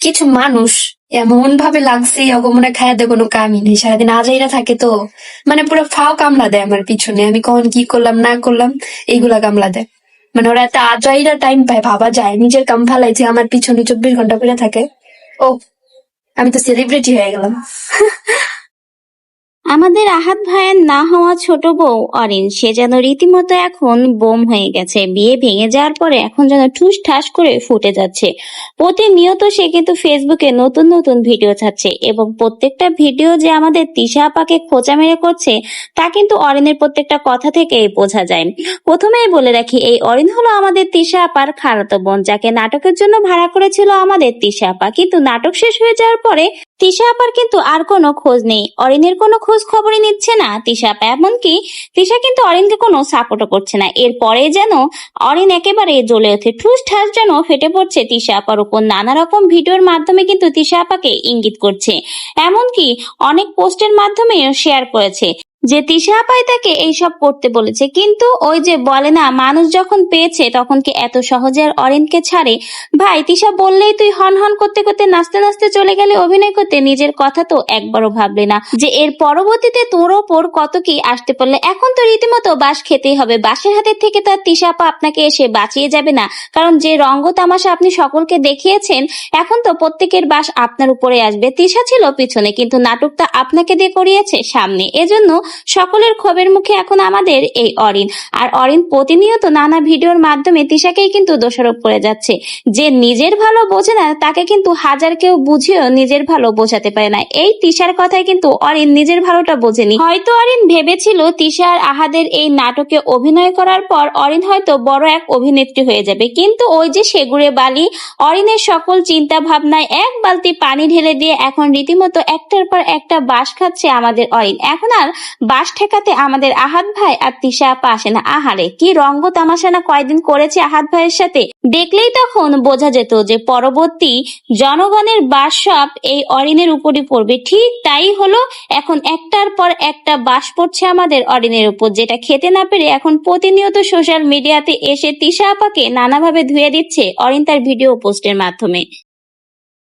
কিছু মানুষ এমন ভাবে লাগছে অগমনে খায় দেয় কোনো কামই নেই। সারাদিন আজাইরা থাকে তো। মানে পুরো ফাও কামলা দেয় আমার পিছনে। আমি কখন কি করলাম, না করলাম, এইগুলা কামলা দেয়। মানে ওরা একটা আজাইরা টাইম পায়, ভাবা যায়। নিজের কাম ফালাইছে আমার পিছনে চব্বিশ ঘণ্টা করে থাকে। ও, আমি তো সেলিব্রিটি হয়ে গেলাম। আমাদের আহাত ভাইয়ের না হওয়া ছোট বউ অরিন, সে যেন রীতিমতো এখন বোম হয়ে গেছে। বিয়ে ভেঙে যাওয়ার পরে এখন যেন ঠুস ঠাস করে ফুটে যাচ্ছে। প্রতিনিয়ত সে কিন্তু ফেসবুকে নতুন নতুন ভিডিও ছাড়ছে এবং প্রত্যেকটা ভিডিও যে আমাদের তিশা আপাকে খোঁচা মেরে করছে, তা কিন্তু অরিনের প্রত্যেকটা কথা থেকে বোঝা যায়। প্রথমেই বলে রাখি, এই অরিন হলো আমাদের তিশা আপার খালাতো বোন, যাকে নাটকের জন্য ভাড়া করেছিল আমাদের তিশা আপা। কিন্তু নাটক শেষ হয়ে যাওয়ার পরে তিশা আপার কিন্তু আর কোনো খোঁজ নেই। অরিনের কোনো খোঁজ খবরই নিচ্ছে না তিশা এমনকি তিশা কিন্তু অরিনকে কোনো সাপোর্টও করছে না। এরপরে যেন অরিন একেবারে জ্বলে ওঠে। ঠুস ঠাস যেন ফেটে পড়ছে তিশা আপার উপর। নানা রকম ভিডিওর মাধ্যমে কিন্তু তিশা আপাকে ইঙ্গিত করছে। এমনকি অনেক পোস্টের মাধ্যমে শেয়ার করেছে। যে তিশা আপাই তাকে এইসব করতে বলেছে, কিন্তু ওই যে বলে না, মানুষ যখন পেয়েছে, তখন কি এত সহজে আর অরিনকে ছাড়ে? ভাই তিশা বললেই তুই হন হন করতে করতে নাচতে নাচতে চলে গেলে অভিনয় করতে নিজের কথা তো একবারও ভাবলে না। যে এর পরবর্তীতে তোর ওপর কত কি আসতে পারলে, এখন তো রীতিমতো বাস খেতেই হবে। বাসের হাতের থেকে তার তিশা আপা আপনাকে এসে বাঁচিয়ে যাবে না। কারণ যে রঙ্গ তামাশা আপনি সকলকে দেখিয়েছেন, এখন তো প্রত্যেকের বাস আপনার উপরে আসবে। তিশা ছিল পিছনে, কিন্তু নাটকটা আপনাকে দিয়ে করিয়েছে সামনে। এজন্য সকলের ক্ষোভের মুখে এখন আমাদের এই অরিন। আর অরিন প্রতিনিয়ত নানা ভিডিওর মাধ্যমে তিশাকেই কিন্তু দোষারোপ করে যাচ্ছে। যে নিজের ভালো বোঝে না, তাকে কিন্তু হাজার কেউ বুঝিয়েও নিজের ভালো বোঝাতে পারে না। এই তিশার কথায় কিন্তু অরিন নিজের ভালোটা বোঝেনি। হয়তো অরিন ভেবেছিল তিশা আর আহাদের এই নাটকে অভিনয় করার পর অরিন হয়তো বড় এক অভিনেত্রী হয়ে যাবে। কিন্তু ওই যে সেগুড়ে বালি, অরিনের সকল চিন্তা ভাবনায় এক বালতি পানি ঢেলে দিয়ে এখন রীতিমতো একটার পর একটা বাস খাচ্ছে আমাদের অরিন। এখন আর বাস ঠেকাতে আমাদের আহাত ভাই আর তিশা আসে না। আহারে, কি রঙ্গ তামাশা না কয়দিন করেছে আহাত ভাইয়ের সাথে? দেখলেই তখন বোঝা যেত যে পরবর্তী জনগণের বাস সব এই অরিনের উপরই পড়বে। ঠিক তাই হলো, এখন একটার পর একটা বাস পড়ছে আমাদের অরিনের উপর, যেটা খেতে না পেরে এখন প্রতিনিয়ত সোশ্যাল মিডিয়াতে এসে তিশা আপাকে নানাভাবে ধুয়ে দিচ্ছে অরিন তার ভিডিও পোস্টের মাধ্যমে।